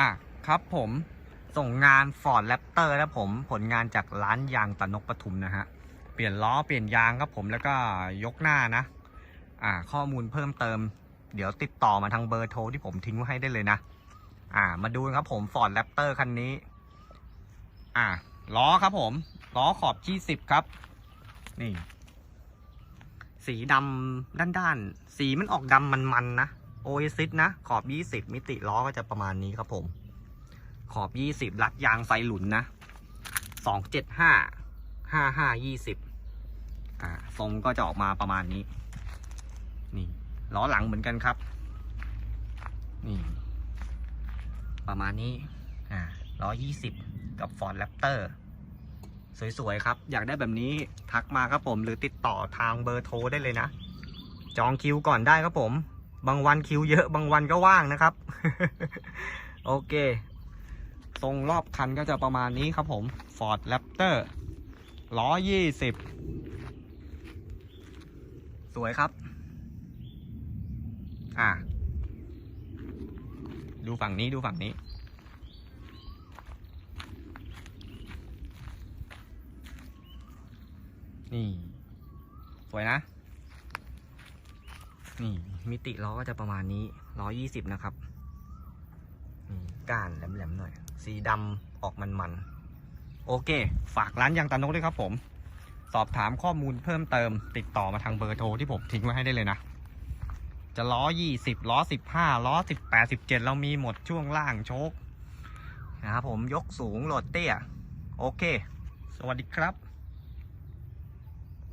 อะครับผมส่งงาน Ford Raptor นะผมผลงานจากร้านยางตะนกปทุมนะฮะ เปลี่ยนล้อเปลี่ยนยางครับผมแล้วก็ยกหน้านะ อ่า ข้อมูลเพิ่มเติม เดี๋ยวติดต่อมาทางเบอร์โทรที่ผมทิ้งไว้ให้ได้เลยนะ อ่า มาดูครับผม Ford Raptor คันนี้ อ่าล้อครับผม ล้อขอบที่สิบครับ นี่ สีดำด้านๆ สีมันออกดำมันๆนะ โอเอซิสนะ ขอบ 20 มิติล้อก็จะประมาณนี้ครับผม ขอบ 20รัดยางไฟหลุนนะ275 55 20อ่าทรงก็จะออกมาประมาณนี้ นี่ล้อหลังเหมือนกันครับ นี่ ประมาณนี้อ่าล้อ20กับ Ford Raptor สวย ๆ ครับ อยากได้แบบนี้ทักมาครับผม หรือติดต่อทางเบอร์โทรได้เลยนะ จองคิวก่อนได้ครับผม บางวันคิวเยอะบางวันก็ว่างนะครับ โอเค ทรงรอบคันก็จะประมาณนี้ครับผม Ford Raptor ล้อยี่สิบสวยครับ อ่าดูฝั่งนี้ดูฝั่งนี้ นี่ สวยนะ นี่ มิติล้อก็จะประมาณนี้ล้อยี่สิบนะครับมีก้านแหลมๆหน่อย สีดำออกมันๆ โอเค ฝากร้านยางตานกด้วยครับผม สอบถามข้อมูลเพิ่มเติม ติดต่อมาทางเบอร์โทรที่ผมทิ้งไว้ให้ได้เลยนะ จะล้อยี่สิบล้อสิบห้าล้อสิบแปดสิบเจ็ดเรามีหมดช่วงล่างโชคนะครับผมยกสูงโหลดเตี้ย โอเค สวัสดีครับ